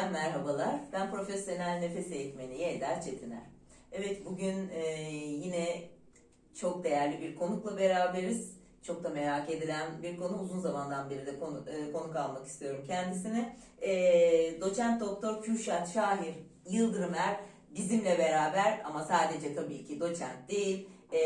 Yeniden merhabalar. Ben profesyonel nefes eğitmeni Yelda Çetiner. Evet bugün e, yine çok değerli bir konukla beraberiz. Çok da merak edilen bir konu. Uzun zamandan beri de konu, e, konuk almak istiyorum kendisine. E, doçent doktor Kürşat Şahir Yıldırımer bizimle beraber ama sadece tabii ki doçent değil, e,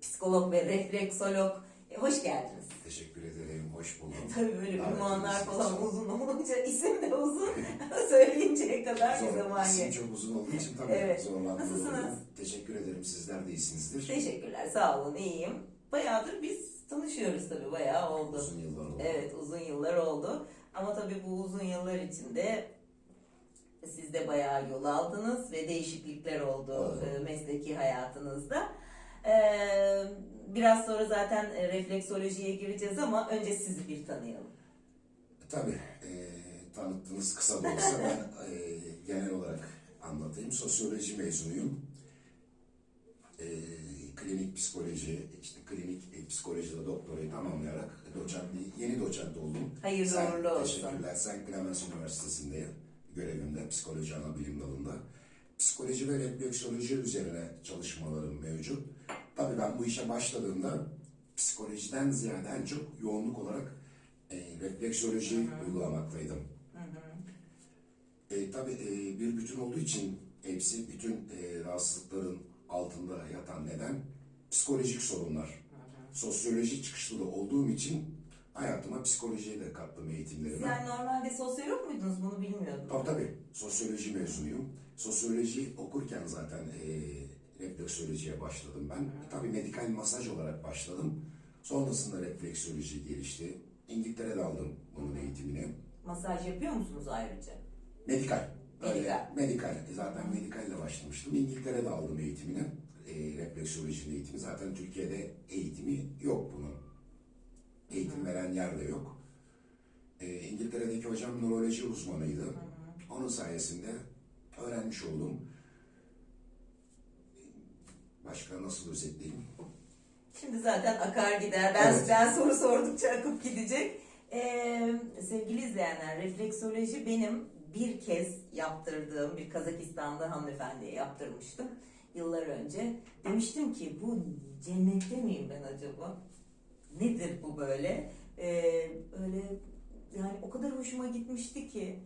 psikolog ve refleksolog. E, hoş geldiniz. Teşekkür ederim, hoş buldum. Tabii böyle ünvanlar falan için. uzun olunca isim de uzun söyleyinceye kadar bir Zor, zaman isim çok uzun olduğu için tabii Evet. zorlandım. Nasılsınız? Teşekkür ederim, sizler de iyisinizdir. Teşekkürler sağ olun iyiyim. Bayağıdır biz tanışıyoruz tabii bayağı oldu. Uzun yıllar oldu. Evet uzun yıllar oldu. Ama tabii bu uzun yıllar içinde siz de bayağı yol aldınız ve değişiklikler oldu Evet. e, mesleki hayatınızda. E, Biraz sonra zaten e, refleksolojiye gireceğiz ama önce sizi bir tanıyalım. Tabii, e, tanıttığınız kısa da olsa ben e, genel olarak anlatayım. Sosyoloji mezunuyum. E, klinik psikoloji, işte klinik e, psikolojide doktorayı tamamlayarak doçentliği, yeni doçent oldum. Hayırlı Sen- uğurlu olsun. Teşekkürler. Sen Clemens Üniversitesi'ndeyim. Görevimde psikoloji ana bilim dalında. Psikoloji ve refleksoloji üzerine çalışmalarım mevcut. Tabii ben bu işe başladığımda psikolojiden ziyade en çok yoğunluk olarak e, refleksoloji uygulamaktaydım. E, tabii e, bir bütün olduğu için hepsi bütün e, rahatsızlıkların altında yatan neden psikolojik sorunlar. Sosyoloji çıkışlı da olduğum için hayatıma psikolojiye de kattım eğitimlerime. Sen normalde sosyolog muydunuz bunu bilmiyordum. Tabii tabii. Sosyoloji mezunuyum. Sosyoloji okurken zaten e, refleksolojiye başladım ben. Tabii medikal masaj olarak başladım. Sonrasında refleksoloji gelişti. İngiltere'de aldım bunun eğitimini. Masaj yapıyor musunuz ayrıca? Medikal. Medikal. medikal. E, Zaten medikalle başlamıştım. İngiltere'de aldım eğitimini. E, refleksolojinin eğitimi. Zaten Türkiye'de eğitimi yok veren yer de yok. E, İngiltere'deki hocam nöroloji uzmanıydı. Onun sayesinde öğrenmiş oldum. Başka nasıl özetleyeyim? Şimdi zaten akar gider. Ben, Evet. ben soru sordukça akıp gidecek. Ee, sevgili izleyenler, refleksoloji benim bir kez yaptırdığım bir Kazakistan'da hanımefendiye yaptırmıştım yıllar önce. Demiştim ki bu cennette miyim ben acaba? Nedir bu böyle? Ee, öyle yani o kadar hoşuma gitmişti ki.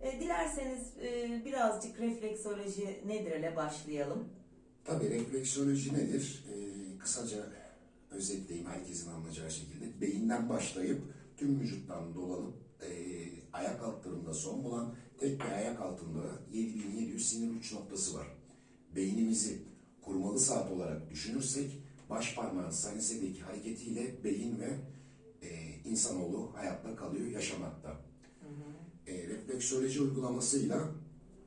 Ee, dilerseniz e, birazcık refleksoloji nedir ile başlayalım. Tabii refleksoloji nedir? Ee, kısaca özetleyeyim herkesin anlayacağı şekilde. Beyinden başlayıp tüm vücuttan dolanıp e, ayak altlarında son bulan tek bir ayak altında 7700 sinir uç noktası var. Beynimizi kurmalı saat olarak düşünürsek baş parmağın sanisedeki hareketiyle beyin ve e, insanoğlu hayatta kalıyor, yaşamakta. E, refleksoloji uygulamasıyla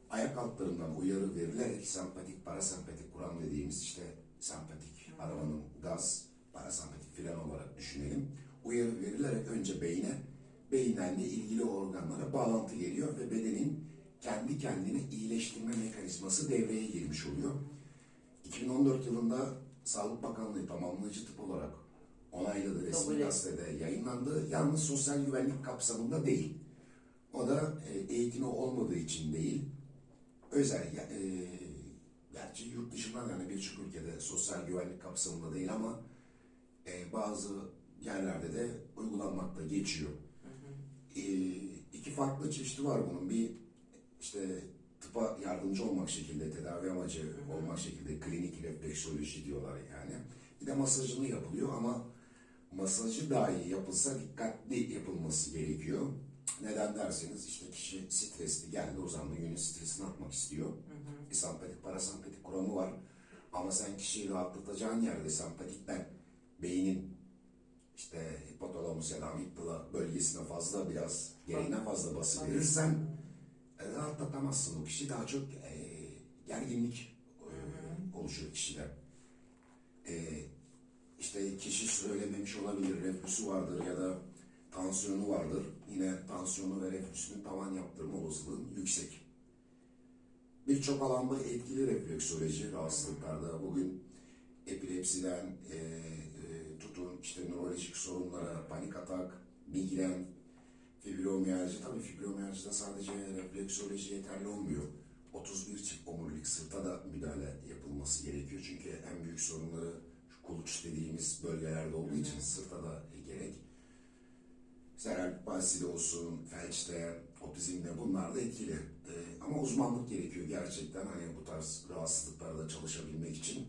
ayak altlarından uyarı verilerek sempatik, parasempatik kuram dediğimiz işte sempatik arabanın gaz, parasempatik fren olarak düşünelim. Uyarı verilerek önce beyne, beyinden de ilgili organlara bağlantı geliyor ve bedenin kendi kendine iyileştirme mekanizması devreye girmiş oluyor. 2014 yılında Sağlık Bakanlığı tamamlayıcı tıp olarak onayladı resmi gazetede yayınlandı. Yalnız sosyal güvenlik kapsamında değil. O da e, eğitimi olmadığı için değil. Özel, e, gerçi yurt dışından yani birçok ülkede sosyal güvenlik kapsamında değil ama e, bazı yerlerde de uygulanmakta geçiyor. E, iki farklı çeşidi var bunun. Bir işte tıpa yardımcı olmak şekilde, tedavi amacı olmak şekilde klinik refleksoloji diyorlar yani. Bir de masajını yapılıyor ama masajı dahi yapılsa dikkatli yapılması gerekiyor. Neden derseniz işte kişi stresli geldi uzandı günün stresini atmak istiyor. Bir sempatik parasempatik kuramı var. Ama sen kişiyi rahatlatacağın yerde sempatikten beynin işte hipotalamus ya da amigdala bölgesine fazla biraz gereğine fazla bası verirsen e, rahatlatamazsın o kişi daha çok e, gerginlik e, oluşur kişide. E, işte kişi söylememiş olabilir, reflüsü vardır ya da tansiyonu vardır. Yine tansiyonu ve reflüsünün tavan yaptırma olasılığı yüksek. Birçok alanda etkili refleksoloji rahatsızlıklarda bugün epilepsiden e, e, tutun işte nörolojik sorunlara, panik atak, migren, Fibromiyalji, tabii fibromiyalji de sadece refleksoloji yeterli olmuyor. 31 çift omurilik sırta da müdahale yapılması gerekiyor. Çünkü en büyük sorunları şu kuluç dediğimiz bölgelerde olduğu için sırta da gerek. Seral palside olsun, felçte, otizmde bunlar da etkili. Ee, ama uzmanlık gerekiyor gerçekten hani bu tarz rahatsızlıklarda çalışabilmek için.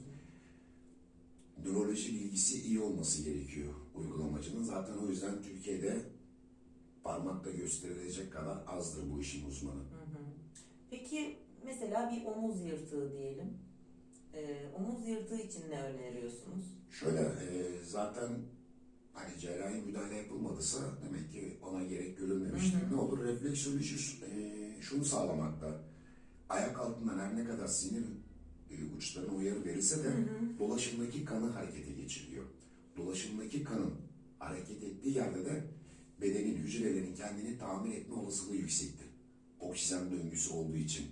Nöroloji bilgisi iyi olması gerekiyor uygulamacının. Zaten o yüzden Türkiye'de parmakla gösterilecek kadar azdır bu işin uzmanı. Hı hı. Peki mesela bir omuz yırtığı diyelim. Ee, omuz yırtığı için ne öneriyorsunuz? Şöyle e, zaten hani cerrahi müdahale yapılmadıysa demek ki ona gerek görülmemiştir. Hı hı. Ne olur refleksoloji e, şunu sağlamakta. Ayak altından her ne kadar sinir e, uçlarına uyarı verilse de Hı hı. dolaşımdaki kanı harekete geçiriyor. Dolaşımdaki kanın hareket ettiği yerde de bedenin, hücrelerin kendini tamir etme olasılığı yüksektir. Oksijen döngüsü olduğu için.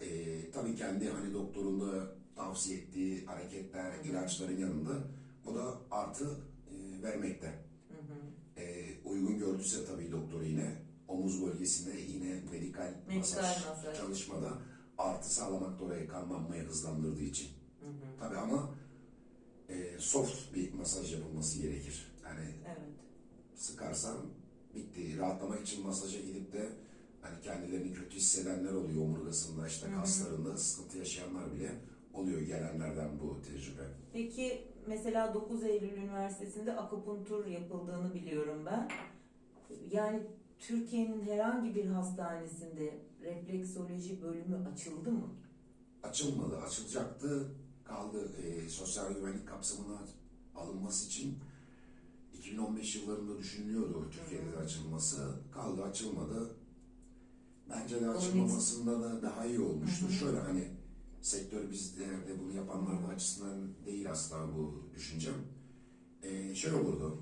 E, e, tabii kendi hani doktorun da tavsiye ettiği hareketler, ilaçların yanında o da artı e, vermekte. Hı hı. E, uygun gördüyse tabii doktor yine omuz bölgesinde yine medikal, masaj, masaj. çalışmada artı sağlamakta oraya kanlanmayı hızlandırdığı için. Hı hı. Tabii ama e, soft bir masaj yapılması gerekir. Sıkarsan bitti. Rahatlamak için masaja gidip de hani kendilerini kötü hissedenler oluyor omurgasında işte Hı hı. kaslarında sıkıntı yaşayanlar bile oluyor gelenlerden bu tecrübe. Peki mesela 9 Eylül Üniversitesi'nde akupunktur yapıldığını biliyorum ben. Yani Türkiye'nin herhangi bir hastanesinde refleksoloji bölümü açıldı mı? Açılmadı, açılacaktı. Kaldı e, sosyal güvenlik kapsamına alınması için 2015 yıllarında düşünülüyordu Türkiye'de de açılması. Kaldı açılmadı. Bence de açılmamasında da daha iyi olmuştur. Hı hı. Şöyle hani sektör bizde de bunu yapanlar da açısından değil asla bu düşüncem. E, şöyle olurdu.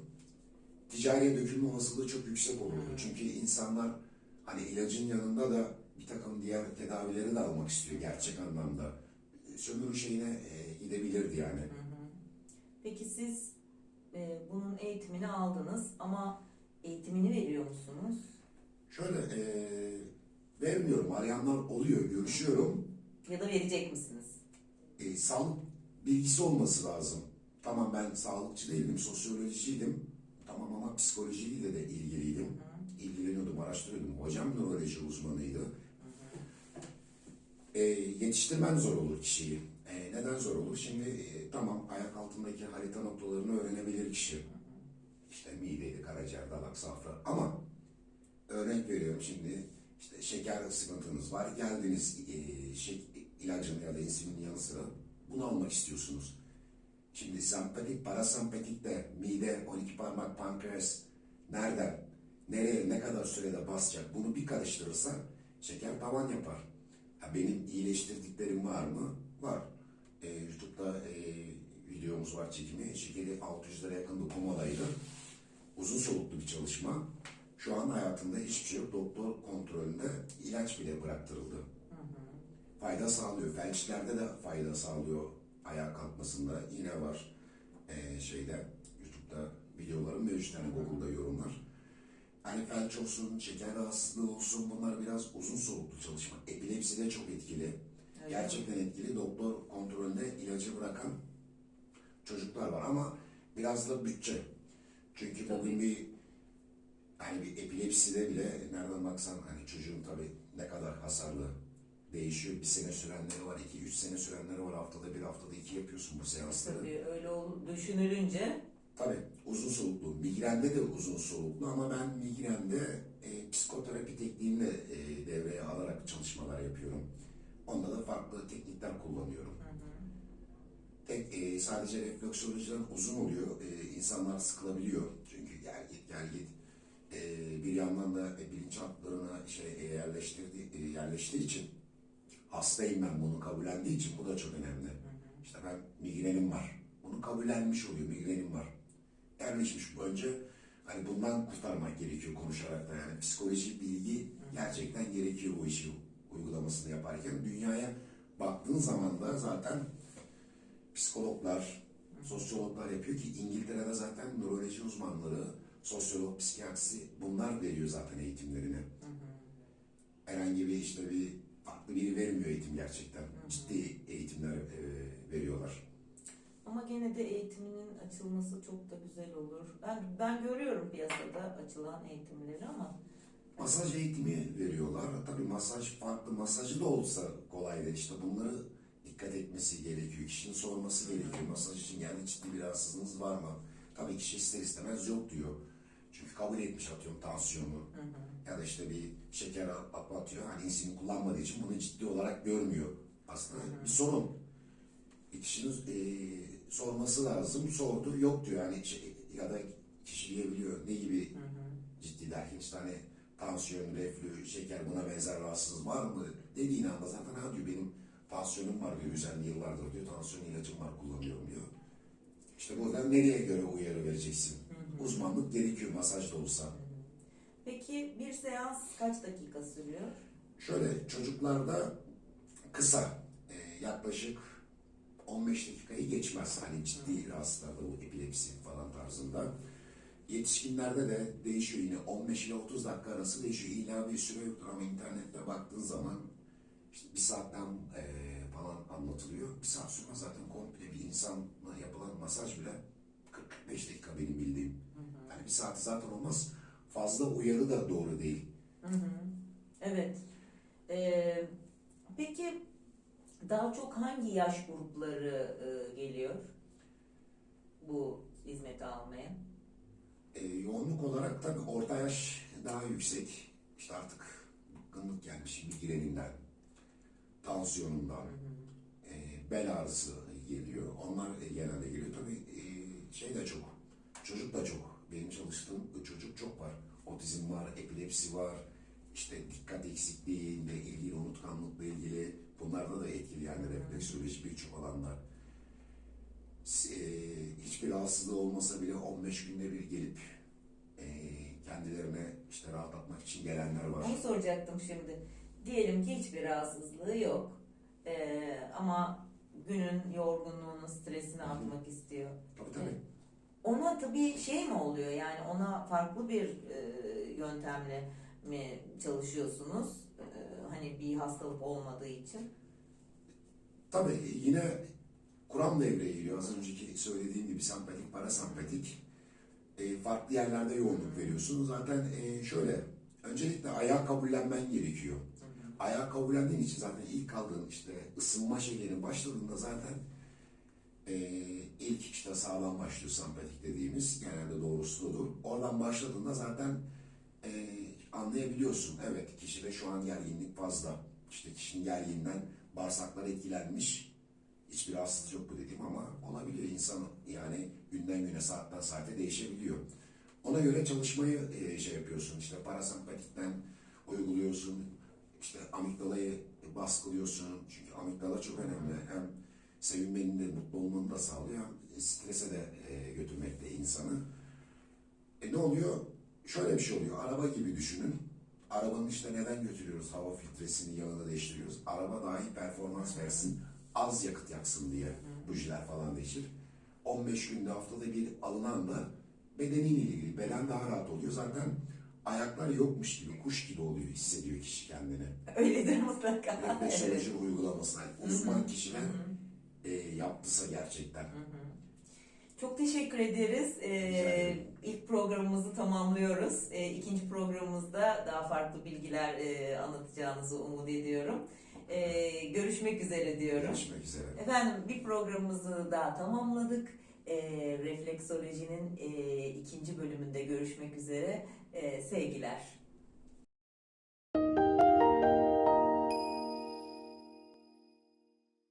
Ticariye dökülme olasılığı çok yüksek olurdu. Hı. Çünkü insanlar hani ilacın yanında da bir takım diğer tedavileri de almak istiyor gerçek anlamda. Sömürü şeyine e, gidebilirdi yani. Hı hı. Peki siz e, bunun eğitimini aldınız ama eğitimini veriyor musunuz? Şöyle e, vermiyorum. Arayanlar oluyor. Görüşüyorum. Ya da verecek misiniz? E, sağlık bilgisi olması lazım. Tamam ben sağlıkçı değildim. Sosyolojiydim. Tamam ama psikolojiyle de ilgiliydim. Hı ilgileniyordum, araştırıyordum. Hocam nöroloji uzmanıydı. Hı hı. E, yetiştirmen zor olur kişiyi. E, neden zor olur? Şimdi e, tamam ayak altındaki harita noktalarını öğrenebilir kişi. İşte mideydi, karaciğer, dalak, safra. Ama örnek veriyorum şimdi işte şeker sıkıntınız var. Geldiniz e, şey, ilacın ya da insülinin yanı sıra bunu almak istiyorsunuz. Şimdi sempatik, parasempatik de mide, 12 parmak, pankreas nereden, nereye, ne kadar sürede basacak bunu bir karıştırırsa şeker tavan yapar. Ha, benim iyileştirdiklerim var mı? Var. E, YouTube'da e, videomuz var çekimi. Şekeri 600 lira yakın bir komadaydı. Uzun soluklu bir çalışma. Şu an hayatında hiçbir şey yok. Doktor kontrolünde ilaç bile bıraktırıldı. Hı hı. Fayda sağlıyor. Felçlerde de fayda sağlıyor. Ayağa kalkmasında yine var e, şeyde YouTube'da videolarım mevcut yani Google'da yorumlar. Hani felç olsun, şeker rahatsızlığı olsun bunlar biraz uzun soluklu çalışma. Epilepsi de çok etkili. Öyle Gerçekten etkili. Doktor kontrolünde ilacı bırakan çocuklar var ama biraz da bütçe. Çünkü Tabii. bugün bir hani bir epilepside bile nereden baksan hani çocuğun tabii ne kadar hasarlı değişiyor. Bir sene sürenleri var, iki, üç sene sürenleri var. Haftada bir, haftada iki yapıyorsun bu seansları. Tabii öyle ol- düşünülünce Tabii uzun soluklu. Migrende de uzun soluklu ama ben migrende e, psikoterapi tekniğini de e, devreye alarak çalışmalar yapıyorum. Onda da farklı teknikler kullanıyorum. Tek e, sadece refleksolojiden uzun oluyor. E, insanlar sıkılabiliyor. Çünkü gel git gel git. E, bir yandan da e, bilinçaltlarına şey e, yerleştirdi, e, yerleştiği için hastayım ben bunu kabullendiği için bu da çok önemli. İşte ben migrenim var. Bunu kabullenmiş oluyor migrenim var. Yerleşmiş bu önce hani bundan kurtarmak gerekiyor konuşarak da yani psikolojik bilgi gerçekten gerekiyor bu işi uygulamasını yaparken. Dünyaya baktığın zaman da zaten psikologlar, sosyologlar yapıyor ki İngiltere'de zaten nöroloji uzmanları, sosyolog, psikiyatrisi bunlar veriyor zaten eğitimlerini. Herhangi bir işte bir farklı biri vermiyor eğitim gerçekten. Ciddi eğitimler e, veriyorlar. Ama gene de eğitiminin açılması çok da güzel olur. Ben ben görüyorum piyasada açılan eğitimleri ama Masaj eğitimi veriyorlar. Tabii masaj farklı masajı da olsa kolay değil. İşte bunları dikkat etmesi gerekiyor. Kişinin sorması gerekiyor. Masaj için yani ciddi bir rahatsızlığınız var mı? Tabii kişi ister istemez yok diyor. Çünkü kabul etmiş atıyorum tansiyonu. Ya da işte bir şeker atlatıyor. Hani insülin kullanmadığı için bunu ciddi olarak görmüyor. Aslında bir sorun. Bir kişinin e, sorması lazım. Sordu yok diyor. Yani şey, ya da kişi diyebiliyor ne gibi ciddi derken işte hani tansiyon, reflü, şeker buna benzer rahatsızlık var mı dediğin anda zaten ha diyor benim tansiyonum var diyor düzenli yıllardır diyor tansiyon ilacım var kullanıyorum diyor. İşte burada nereye göre uyarı vereceksin? Uzmanlık gerekiyor masaj da olsa. Peki bir seans kaç dakika sürüyor? Şöyle çocuklarda kısa e, yaklaşık 15 dakikayı geçmez. Hani ciddi rahatsızlarda bu epilepsi falan tarzında. Yetişkinlerde de değişiyor yine 15 ile 30 dakika arası değişiyor. İlla bir süre yoktur ama internette baktığın zaman işte bir saatten e, falan anlatılıyor. Bir saat sürmez zaten komple bir insanla yapılan masaj bile 40-45 dakika benim bildiğim. Yani bir saat zaten olmaz. Fazla uyarı da doğru değil. Hı hı. Evet. Ee, peki daha çok hangi yaş grupları e, geliyor bu hizmeti almaya? E, yoğunluk olarak tabii orta yaş daha yüksek. İşte artık bıkkınlık gelmiş migreninden, tansiyonundan, e, bel ağrısı geliyor. Onlar e, genelde geliyor. Tabii e, şey de çok, çocuk da çok. Benim çalıştığım çocuk çok var. Otizm var, epilepsi var. İşte dikkat eksikliğiyle ilgili, unutkanlıkla ilgili bunlarda da etkili yani refleksoloji birçok alanlar. E, hiçbir rahatsızlığı olmasa bile 15 günde bir gelip e, kendilerine işte rahatlatmak için gelenler var. Onu soracaktım şimdi. Diyelim ki hiçbir rahatsızlığı yok. Ee, ama günün yorgunluğunu, stresini atmak istiyor. Tabii tabii. Ona tabii şey mi oluyor yani ona farklı bir e, yöntemle mi çalışıyorsunuz? E, hani bir hastalık olmadığı için. Tabii yine kuram devreye giriyor. Az önceki söylediğim gibi sempatik, parasempatik. E, farklı yerlerde yoğunluk veriyorsun. Zaten e, şöyle, öncelikle ayağı kabullenmen gerekiyor. Ayağı kabullendiğin için zaten ilk aldığın işte ısınma şeylerin başladığında zaten e, ilk işte sağlam başlıyor sempatik dediğimiz genelde doğrusu odur. Oradan başladığında zaten e, anlayabiliyorsun. Evet kişide şu an gerginlik fazla. İşte kişinin gerginliğinden bağırsaklar etkilenmiş. Hiçbir rahatsızlık yok bu dediğim ama olabiliyor insan yani günden güne saatten saate değişebiliyor. Ona göre çalışmayı e, şey yapıyorsun işte parasempatikten uyguluyorsun işte amigdalayı baskılıyorsun çünkü amigdala çok önemli hem sevinmenin de mutlu olmanı da sağlıyor hem strese de e, götürmekte insanı. E ne oluyor? Şöyle bir şey oluyor. Araba gibi düşünün. Arabanın işte neden götürüyoruz? Hava filtresini, yağını değiştiriyoruz. Araba daha iyi performans versin, az yakıt yaksın diye bujiler falan değişir. 15 günde haftada bir alınan da bedeniyle ilgili. Beden daha rahat oluyor. Zaten ayaklar yokmuş gibi, kuş gibi oluyor, hissediyor kişi kendini. Öyledir mutlaka. evet. Refleksoloji uygulamasına. Yani uzman kişiler e, yaptısa gerçekten. Çok teşekkür ederiz. Ee, ilk programımızı tamamlıyoruz. Ee, ikinci programımızda daha farklı bilgiler e, anlatacağınızı umut ediyorum. Ee, görüşmek üzere diyorum. Görüşmek üzere. Efendim bir programımızı daha tamamladık. Ee, refleksolojinin e, ikinci bölümünde görüşmek üzere. Ee, sevgiler.